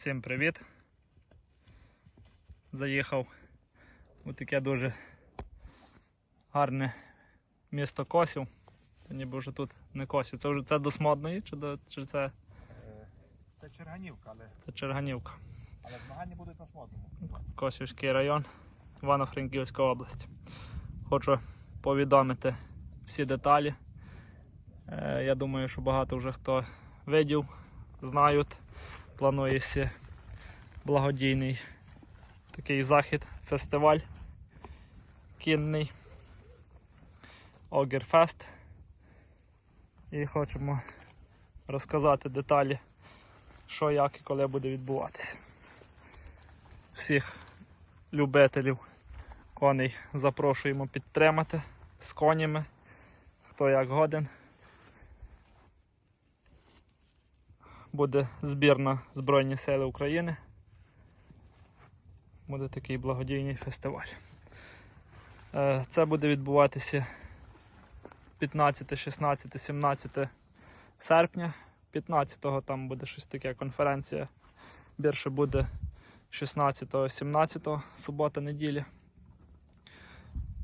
Всім привіт! Заїхав у таке дуже гарне місто Косів. Ніби вже тут не Косів. Це вже це до Смодної чи, до, чи це, Е, Це Черганівка, але, це Черганівка? але змагання будуть на Смодному. Косівський район, Івано-Франківська область. Хочу повідомити всі деталі. Е, Я думаю, що багато вже хто видів, знають. Планується благодійний такий захід, фестиваль кінний Огерфест. І хочемо розказати деталі, що, як і коли буде відбуватися всіх любителів коней запрошуємо підтримати з конями, хто як годен. Буде збір на Збройні Сили України. Буде такий благодійний фестиваль. Е, Це буде відбуватися 15, 16, 17 серпня. 15-го там буде щось таке конференція. Більше буде 16-17 субота неділя.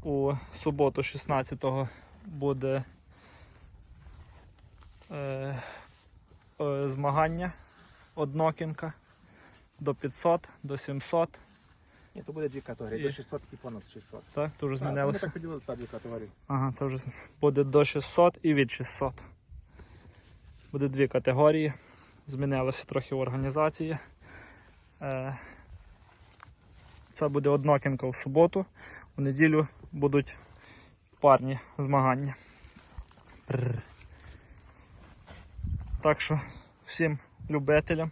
У суботу 16-го буде е, змагання однокінка до 500, до 700. Ні, то буде дві категорії, І- до 600 і понад 600. Так, дуже Так, ми змінилося. так поділили та дві категорії. Ага, це вже буде до 600 і від 600. Буде дві категорії. Змінилося трохи в організації. Е, Це буде однокінка в суботу. У неділю будуть парні змагання. Прррр. Так що всім любителям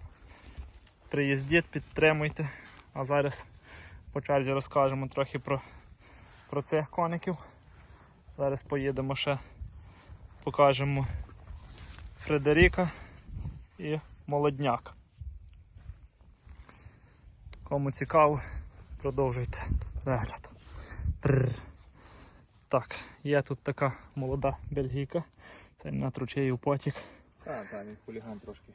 приїздіть, підтримуйте. А зараз по черзі розкажемо трохи про, про цих коників. Зараз поїдемо ще покажемо Фредеріка і молодняк. Кому цікаво, продовжуйте перегляд. Так, є тут така молода бельгійка. Це на тручею потік. Так, так, він хуліган трошки.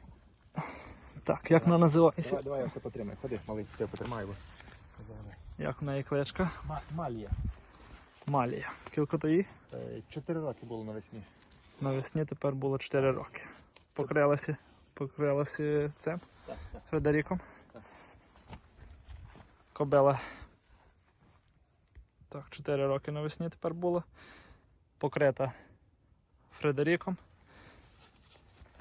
Так, як вона називається? Давай, давай я це потримай. Ходи, малий, ти потримай його. Як в неї кличка? Малія. Малія. Кілько то їй? Е, Чотири роки було навесні. Навесні тепер було 4 роки. Покрилася, покрилася цим Так, так. Фредеріком. Так. Кобила. Так, 4 роки навесні тепер було. Покрита Фредеріком.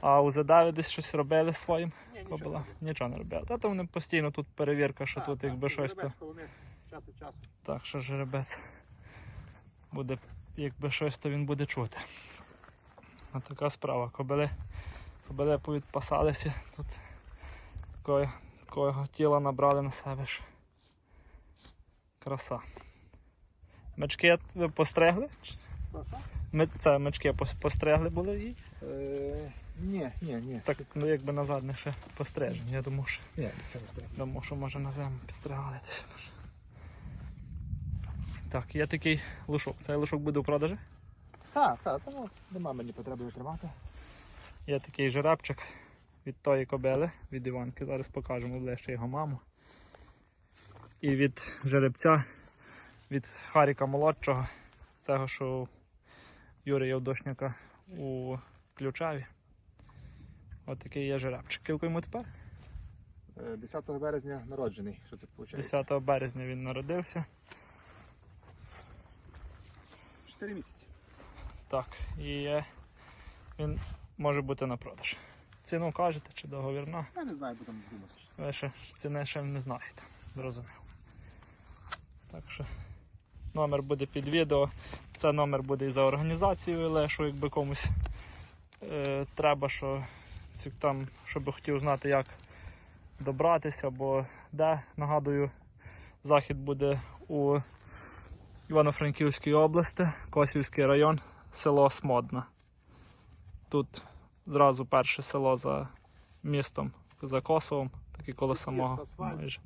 А у Задаві десь щось робили своїм. Ні, Кобила. Нічого не робили. Та то вони постійно тут перевірка, що тут якби щось то. Вони час від часу. Так, що жеребець буде, якби щось, то він буде чути. А така справа. Кобили, кобили повідпасалися, тут такого, такого тіла набрали на себе ж. Краса. Мечки ви постригли? Це мечки постригли були і Ні, ні, ні. так ну, якби назад не ще пострижені. Я думав, що, Ні, думав, що може на землю підстригали десь. Так, є такий лушок. Цей лушок буде у продажі. Так, так, тому нема мені потреби тримати. Є такий жеребчик від тої кобили, від Іванки. Зараз покажемо ближче його маму. І від жеребця, від Харіка молодшого, цього, що Юрія Євдошняка у Ключаві. Ось такий є жеребчик. Кілько йому тепер? Е, 10 березня народжений. Що це виходить? 10 березня він народився. 4 місяці. Так, і е, він може бути на продаж. Ціну кажете чи договірна? Я не знаю, будемо думати. Ви ще ціни ще не знаєте. Зрозумів. Так що номер буде під відео. Це номер буде і за організацією Лешу, якби комусь е, треба, що ці- там, щоб хотів знати, як добратися, бо де, нагадую, захід буде у Івано-Франківській області, Косівський район, село Смодна. Тут зразу перше село за містом, за Косовом, таке коло самого. майже.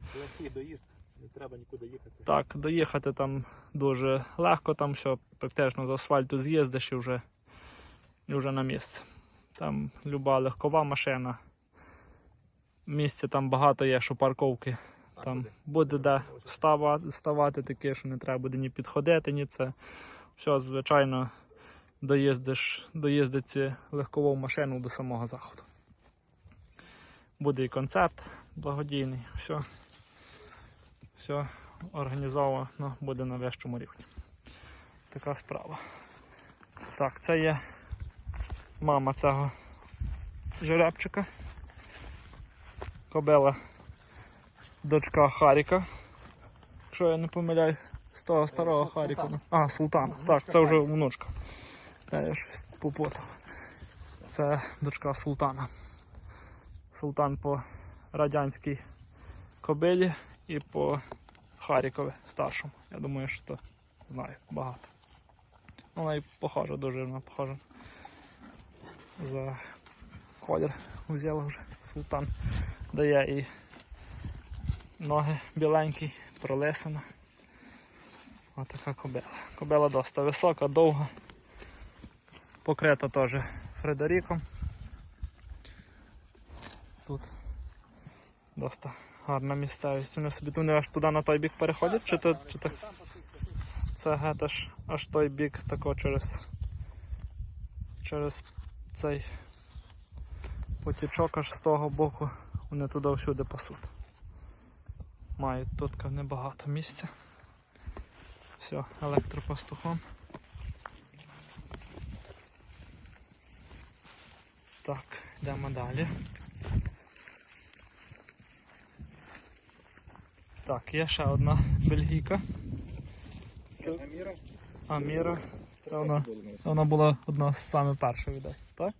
Доїзд, не треба нікуди їхати. Так, доїхати там дуже легко, там все практично з асфальту з'їздиш і вже, і вже на місце. Там люба легкова машина Місця там багато є, що парковки. Там буде. де ставати, ставати таке, що не треба буде ні підходити, ні це. Все, звичайно, доїздиш, доїздиться легкову машину до самого заходу. Буде і концерт благодійний, все. Все організовано буде на вищому рівні. Така справа. Так, це є мама цього жеребчика. Кобила дочка Харіка. Якщо я не помиляюсь, з того старого. Харіка. А, Султан. Так, це вже внучка. Я, я щось попутав. Це дочка Султана. Султан по радянській кобилі і по Харікові старшому. Я думаю, що то знаю багато. Вона і похожа, дуже вона похожа. За колір взяла вже султан. Дає і ноги біленькі, пролисана. Ось така кобила. Кобила досить висока, довга. Покрита теж Фредеріком. Тут досить гарна місцевість. Вони собі вони аж туди на той бік переходять, чи то, чи то це геть аж, аж той бік тако через, через цей потічок аж з того боку вони туди всюди пасуть. Мають тут небагато місця. Все, електропастухом. Так, йдемо далі. Так, є ще одна бельгійка. Аміра. Аміра. Це вона, вона була одна з самих перших людей, так?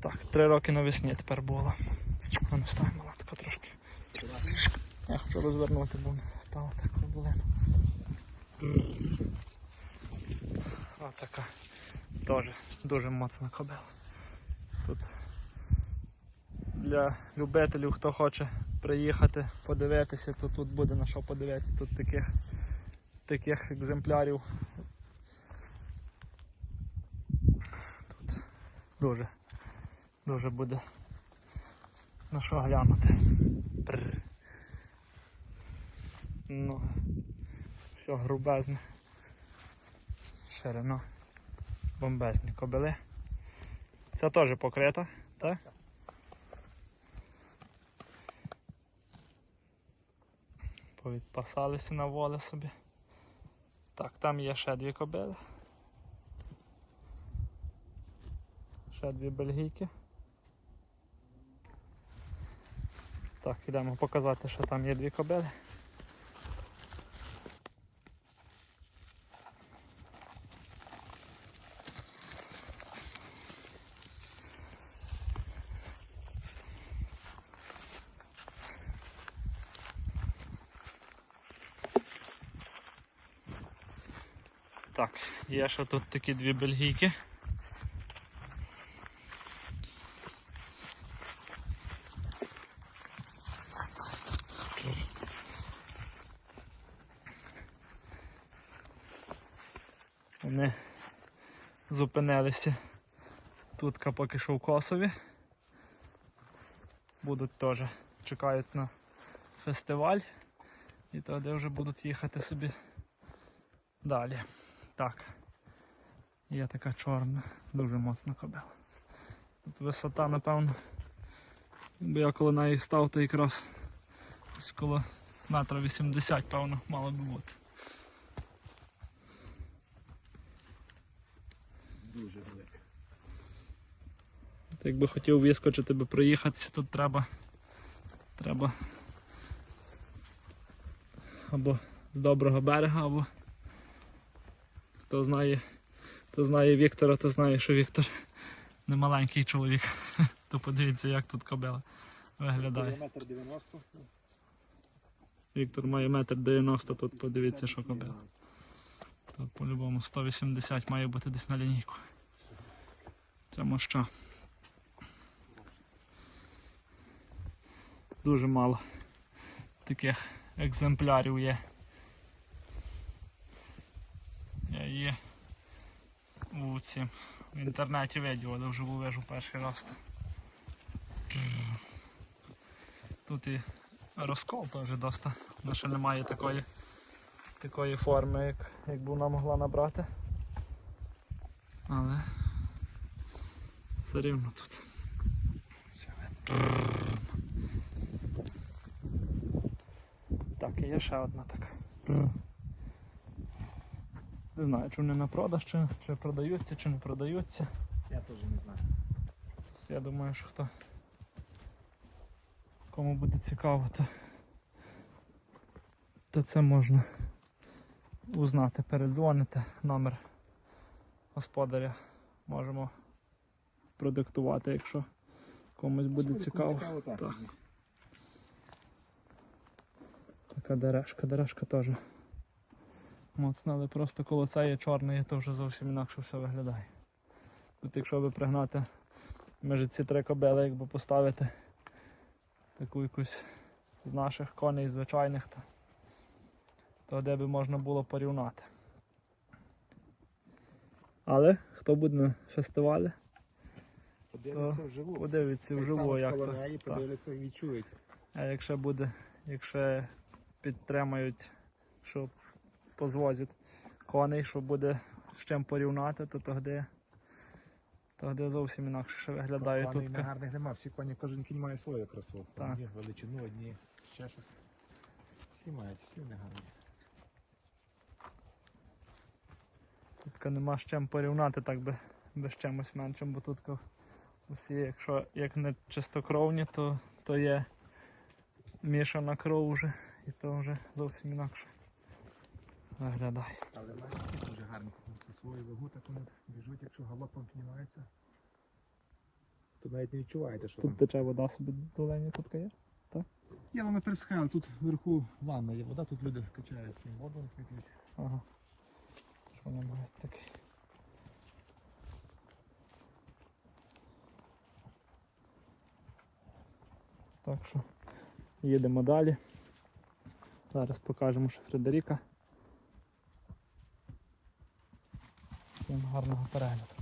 Так, три роки навесні тепер була. А не стань малатка трошки. Я хочу розвернути, бо стала так проблема. Ось така. Теж дуже моцна кобила. Тут для любителів, хто хоче приїхати, подивитися, то тут буде на що подивитися. Тут таких, таких екземплярів. Тут дуже, дуже буде на що глянути. Ну, все грубезне. Ширина. Бомбезні кобили. Це теж покрита, так? Повідпасалися на воле собі. Так, там є ще дві кобили. Ще дві бельгійки. Так, йдемо показати, що там є дві кобили. Так, є ще тут такі дві бельгійки. Вони зупинилися тут поки що в Косові. Будуть теж чекають на фестиваль і тоді вже будуть їхати собі далі. Так. Є така чорна, дуже моцна кобила. Тут висота, напевно. Якби я коло неї став, то якраз десь коло метра 80, певно, мало би бути. Дуже велика. Якби хотів вискочити би проїхатися, тут треба. Треба або з доброго берега, або хто знає, хто знає Віктора, то знає, що Віктор не маленький чоловік. То подивіться, як тут кобила виглядає. Метр 90. Віктор має метр 90, тут подивіться, що кобила. Тут по-любому 180 має бути десь на лінійку. Це моща. Дуже мало таких екземплярів є. Я є у в інтернеті видів, але вживу вижу перший раз. Тут і розкол теж доста. Вона ще не має такої, такої форми, як, як би вона могла набрати. Але все рівно тут. Так, і є ще одна така. Не знаю, чи вони на продаж, чи, чи продаються, чи не продаються. Я теж не знаю. Тобто Я думаю, що хто кому буде цікаво, то, то це можна узнати, передзвонити номер господаря. Можемо продиктувати, якщо комусь буде цікаво. цікаво так. Так. Така дерешка, дерешка теж моцна, але просто коли це є чорний, то вже зовсім інакше все виглядає. Тут якщо би пригнати між ці три кобили, якби поставити таку якусь з наших коней звичайних, то, то де би можна було порівняти. Але хто буде на фестивалі, Подивляться вживу. подивиться вживу, як то. подивляться і відчують. А якщо буде, якщо підтримають, позвозять коней, що буде з чим порівняти, то тоді, тоді зовсім інакше ще виглядає Коней тут. гарних нема, всі коні, кожен кінь має свою красу. Так. Одні величину, одні ще щось. Всі мають, всі вони гарні. Тут нема з чим порівняти, так би, би з чимось меншим, бо тут усі, якщо як не чистокровні, то, то є мішана кров вже, і то вже зовсім інакше виглядає. Але мають дуже гарні свою вагу, так вони біжуть, якщо галопом піднімаються. То навіть не відчуваєте, що Тут тече вода собі долені, тут є. Є, вона пересхає, тут вверху ванна є вода, тут люди качають їм воду насмітують. Ага. Що вони мають такий. Так що їдемо далі. Зараз покажемо ще Фредеріка. Всім гарного перегляду.